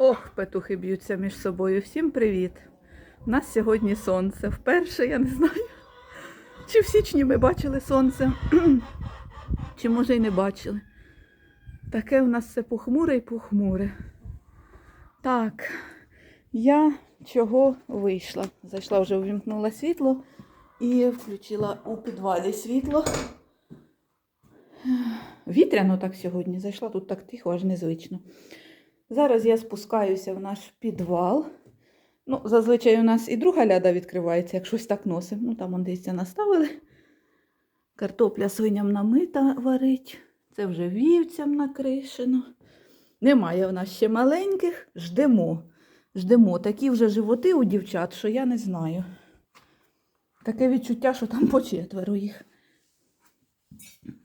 Ох, петухи б'ються між собою. Всім привіт! У нас сьогодні сонце. Вперше я не знаю. Чи в січні ми бачили сонце, чи може й не бачили. Таке у нас все похмуре і похмуре. Так, я чого вийшла? Зайшла вже увімкнула світло і включила у підвалі світло. Вітряно так сьогодні. Зайшла тут так тихо, аж незвично. Зараз я спускаюся в наш підвал. Ну, зазвичай у нас і друга ляда відкривається, як щось так носимо. Ну, там десь наставили. Картопля свиням намита варить. Це вже вівцям накришено. Немає в нас ще маленьких. Ждемо. Ждемо. Такі вже животи у дівчат, що я не знаю. Таке відчуття, що там по четверо їх.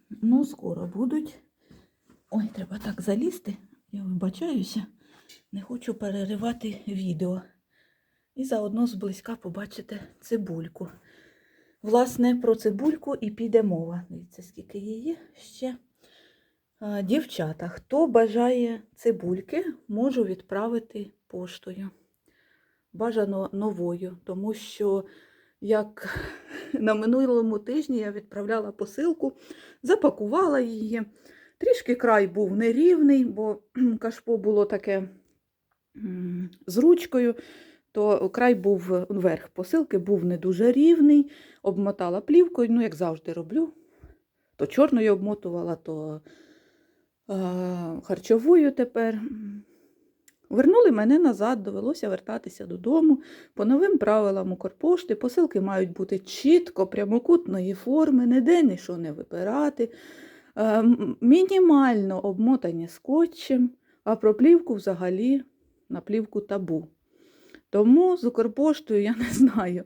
Ну, скоро будуть. Ой, треба так залізти. Я вибачаюся, не хочу переривати відео. І заодно зблизька побачите цибульку. Власне, про цибульку і піде мова. Дивіться, скільки її ще. Дівчата, хто бажає цибульки, можу відправити поштою. Бажано новою, тому що як на минулому тижні я відправляла посилку, запакувала її. Трішки край був нерівний, бо кашпо було таке з ручкою, то край був верх посилки був не дуже рівний, обмотала плівкою, ну, як завжди роблю. То чорною обмотувала, то е, харчовою тепер. Вернули мене назад, довелося вертатися додому. По новим правилам Укрпошти посилки мають бути чітко, прямокутної форми, ніде нічого не випирати. Е, м- мінімально обмотані скотчем, а про плівку взагалі на плівку табу. Тому з Укрпоштою я не знаю.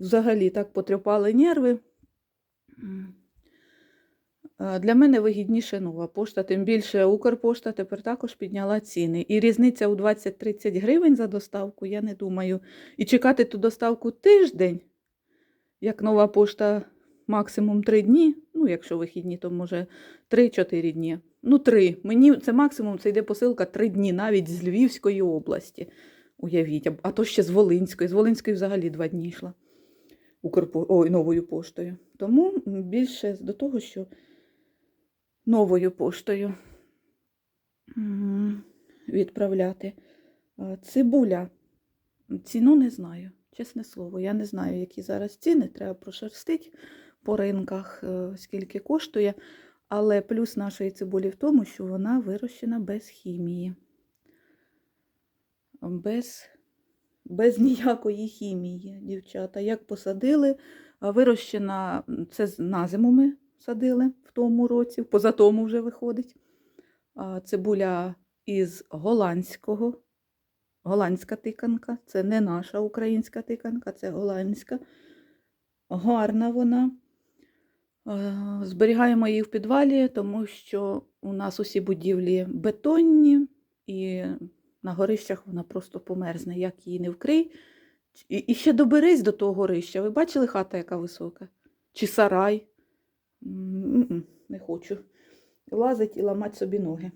Взагалі так потряпали нерви. Е, Для мене вигідніше нова пошта, тим більше Укрпошта тепер також підняла ціни. І різниця у 20-30 гривень за доставку, я не думаю. І чекати ту доставку тиждень, як нова пошта максимум 3 дні. Ну, якщо вихідні, то може 3-4 дні. Ну, 3. Мені це максимум, це йде посилка 3 дні, навіть з Львівської області. Уявіть, а- а то ще з Волинської. З Волинської взагалі 2 дні йшла. Укрпо... Ой, новою поштою. Тому більше до того, що новою поштою відправляти. Цибуля. Ціну не знаю, чесне слово. Я не знаю, які зараз ціни. Треба прошерстити по ринках, е, скільки коштує. Але плюс нашої цибулі в тому, що вона вирощена без хімії. Без, без ніякої хімії, дівчата. Як посадили, вирощена, це на зиму ми садили в тому році, поза тому вже виходить. Цибуля із голландського, голландська тиканка. Це не наша українська тиканка, це голландська. Гарна вона. Е, Зберігаємо її в підвалі, тому що у нас усі будівлі бетонні, і на горищах вона просто померзне, як її не вкрий. І, ще доберись до того горища. Ви бачили хата, яка висока? Чи сарай? Не хочу. Лазить і ламати собі ноги.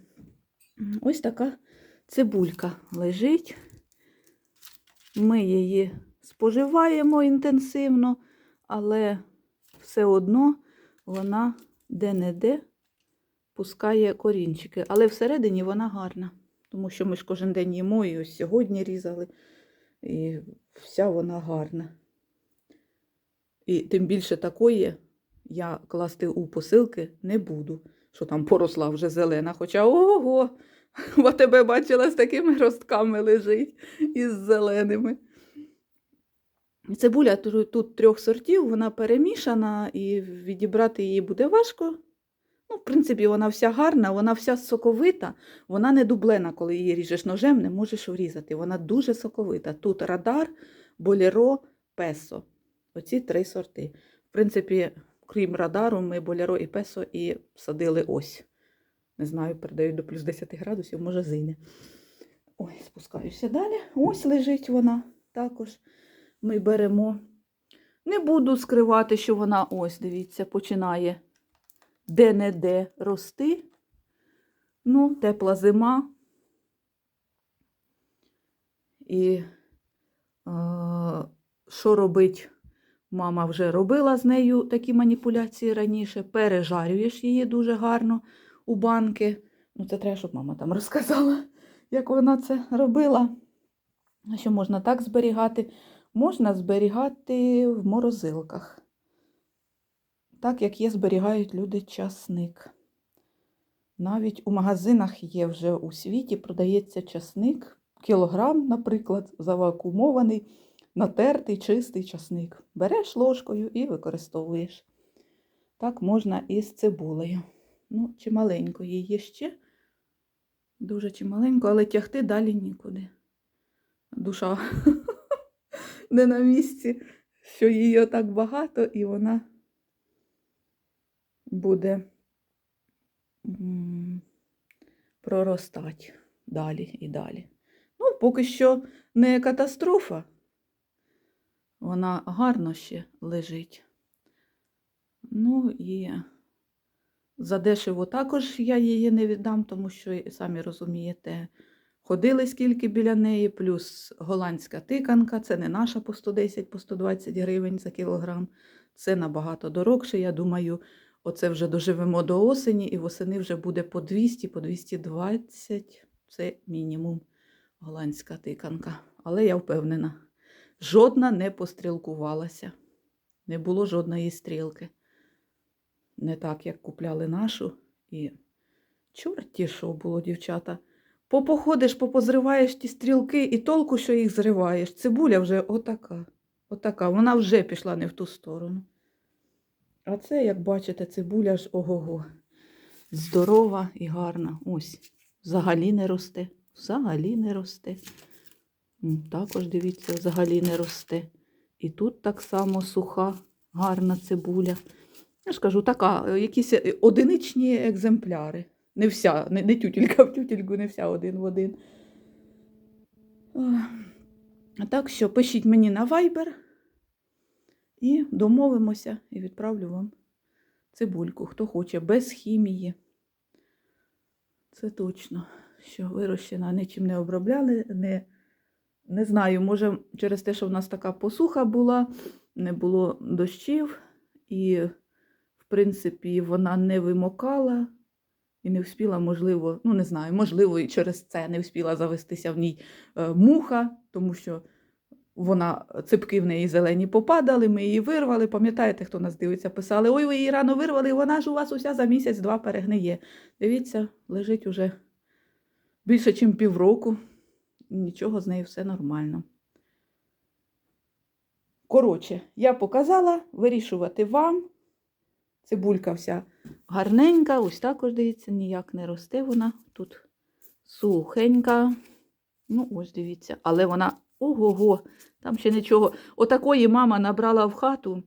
Ось така цибулька лежить. Ми її споживаємо інтенсивно, але все одно вона де-не-де пускає корінчики. Але всередині вона гарна, тому що ми ж кожен день їмо і ось сьогодні різали. І вся вона гарна. І тим більше такої я класти у посилки не буду, що там поросла вже зелена. Хоча ого, бо тебе бачила з такими ростками лежить із зеленими. Цибуля тут, трьох сортів, вона перемішана, і відібрати її буде важко. Ну, в принципі, вона вся гарна, вона вся соковита, вона не дублена, коли її ріжеш ножем, не можеш врізати. Вона дуже соковита. Тут радар, боліро, песо. Оці три сорти. В принципі, крім радару, ми боляро і песо і садили ось. Не знаю, передають до плюс 10 градусів, може зине. Ой, спускаюся далі. Ось лежить вона також. Ми беремо. Не буду скривати, що вона ось, дивіться, починає де-не-де рости. Ну, тепла зима, І що робить? Мама вже робила з нею такі маніпуляції раніше. Пережарюєш її дуже гарно у банки. Ну, це треба, щоб мама там розказала, як вона це робила. Що можна так зберігати? Можна зберігати в морозилках. Так, як є, зберігають люди часник. Навіть у магазинах є вже у світі, продається часник, кілограм, наприклад, завакумований, натертий, чистий часник. Береш ложкою і використовуєш. Так можна і з цибулею. Ну, чималенько її ще. Дуже чималенько, але тягти далі нікуди. Душа не на місці, що її так багато, і вона буде проростати далі і далі. Ну, поки що не катастрофа. Вона гарно ще лежить. Ну і задешево також я її не віддам, тому що, самі розумієте, ходили скільки біля неї, плюс голландська тиканка, це не наша по 110, по 120 гривень за кілограм. Це набагато дорогше. Я думаю, оце вже доживемо до осені, і восени вже буде по 200, по 220. Це мінімум голландська тиканка. Але я впевнена, жодна не пострілкувалася. Не було жодної стрілки. Не так, як купляли нашу. І чорті, що було, дівчата. Попоходиш, попозриваєш ті стрілки і толку, що їх зриваєш. Цибуля вже отака. Отака. Вона вже пішла не в ту сторону. А це, як бачите, цибуля ж ого-го. Здорова і гарна. Ось. Взагалі не росте. Взагалі не росте. Також, дивіться, взагалі не росте. І тут так само суха, гарна цибуля. Я ж кажу, така, е, якісь е, одиничні екземпляри. Не вся, не, не тютелька в тютельку, не вся один в один. Так що пишіть мені на Viber і домовимося і відправлю вам цибульку, хто хоче, без хімії. Це точно, що вирощена, нічим не обробляли, не, не знаю, може, через те, що в нас така посуха була, не було дощів, і, в принципі, вона не вимокала і не вспіла, можливо, ну не знаю, можливо, і через це не вспіла завестися в ній е, муха, тому що вона ципки в неї зелені попадали, ми її вирвали. Пам'ятаєте, хто нас дивиться, писали: Ой, ви її рано вирвали, вона ж у вас уся за місяць-два перегниє. Дивіться, лежить уже більше, ніж півроку. Нічого з нею все нормально. Коротше, я показала вирішувати вам. Цибулька вся гарненька, ось також, дивіться, ніяк не росте вона. Тут сухенька. Ну, ось дивіться, але вона ого-го, там ще нічого. Отакої мама набрала в хату,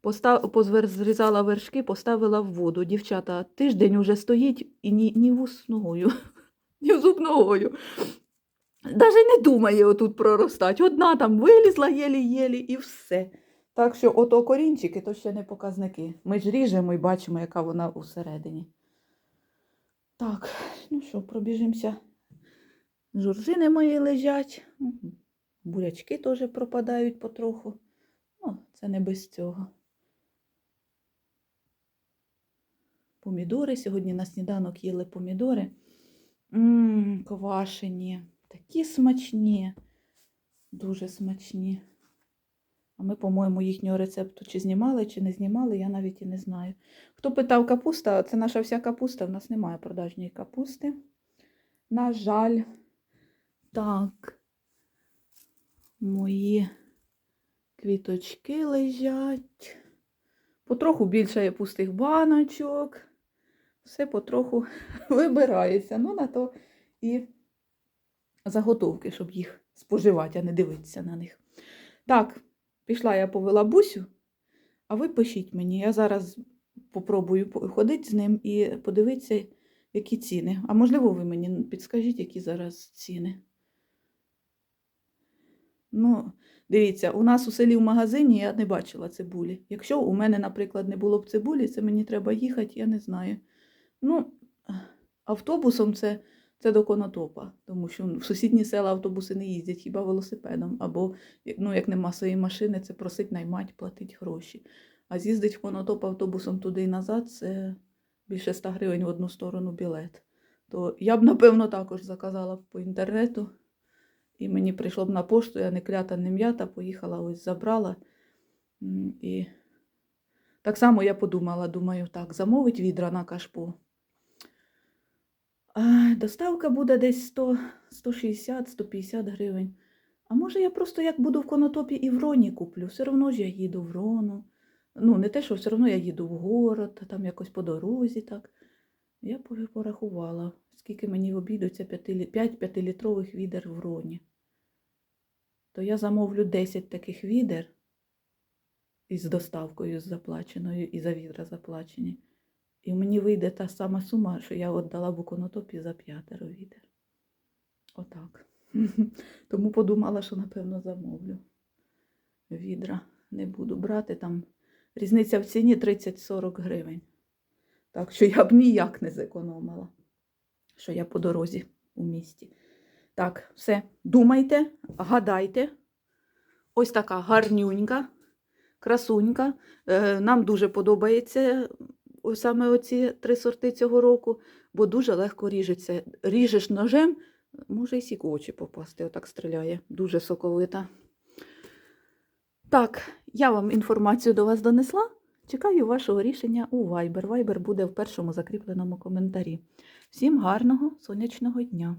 постав, позвер, зрізала вершки, поставила в воду. Дівчата, тиждень уже стоїть і ні, ні вус ногою, ні зуб ногою. Даже не думає отут проростати. Одна там вилізла єлі-єлі і все. Так що ото корінчики, то ще не показники. Ми ж ріжемо і бачимо, яка вона усередині. Так, ну що, пробіжимося. Журжини мої лежать. Бурячки теж пропадають потроху. Ну, це не без цього. Помідори. Сьогодні на сніданок їли помідори. Ммм, квашені. Такі смачні. Дуже смачні. А ми, по-моєму, їхнього рецепту чи знімали, чи не знімали, я навіть і не знаю. Хто питав капуста, це наша вся капуста, в нас немає продажньої капусти. На жаль, так, мої квіточки лежать. Потроху більше є пустих баночок. Все потроху вибирається. Ну, на то і заготовки, щоб їх споживати, а не дивитися на них. Так, пішла я повела бусю, а ви пишіть мені. Я зараз попробую ходити з ним і подивитися, які ціни. А можливо, ви мені підскажіть, які зараз ціни. Ну, дивіться, у нас у селі в магазині я не бачила цибулі. Якщо у мене, наприклад, не було б цибулі, це мені треба їхати, я не знаю. Ну, автобусом це, Це до Конотопа, тому що в сусідні села автобуси не їздять, хіба велосипедом. Або ну, як нема своєї машини, це просить наймать, платить гроші. А з'їздить в Конотоп автобусом туди і назад це більше 100 гривень в одну сторону білет. То я б, напевно, також заказала по інтернету. І мені прийшло б на пошту, я не клята, не м'ята, поїхала, ось забрала. І так само я подумала, думаю, так, замовить відра на кашпо. Доставка буде десь 100, 160, 150 гривень. А може я просто як буду в Конотопі і в Роні куплю. Все одно ж я їду в Рону. Ну, не те, що все одно я їду в город, там якось по дорозі так. Я порахувала, скільки мені обійдуться 5 п'ятилітрових відер в Роні. То я замовлю 10 таких відер із доставкою заплаченою і за відра заплачені. І мені вийде та сама сума, що я віддала в Конотопі за п'ятеро відер. Отак. Тому подумала, що напевно замовлю. Відра не буду брати там. Різниця в ціні 30-40 гривень. Так що я б ніяк не зекономила, що я по дорозі у місті. Так, все, думайте, гадайте. Ось така гарнюнька, красунька. Е, Нам дуже подобається саме оці три сорти цього року, бо дуже легко ріжеться. Ріжеш ножем, може і сік у очі попасти, отак стріляє. Дуже соковита. Так, я вам інформацію до вас донесла. Чекаю вашого рішення у Viber. Viber буде в першому закріпленому коментарі. Всім гарного сонячного дня!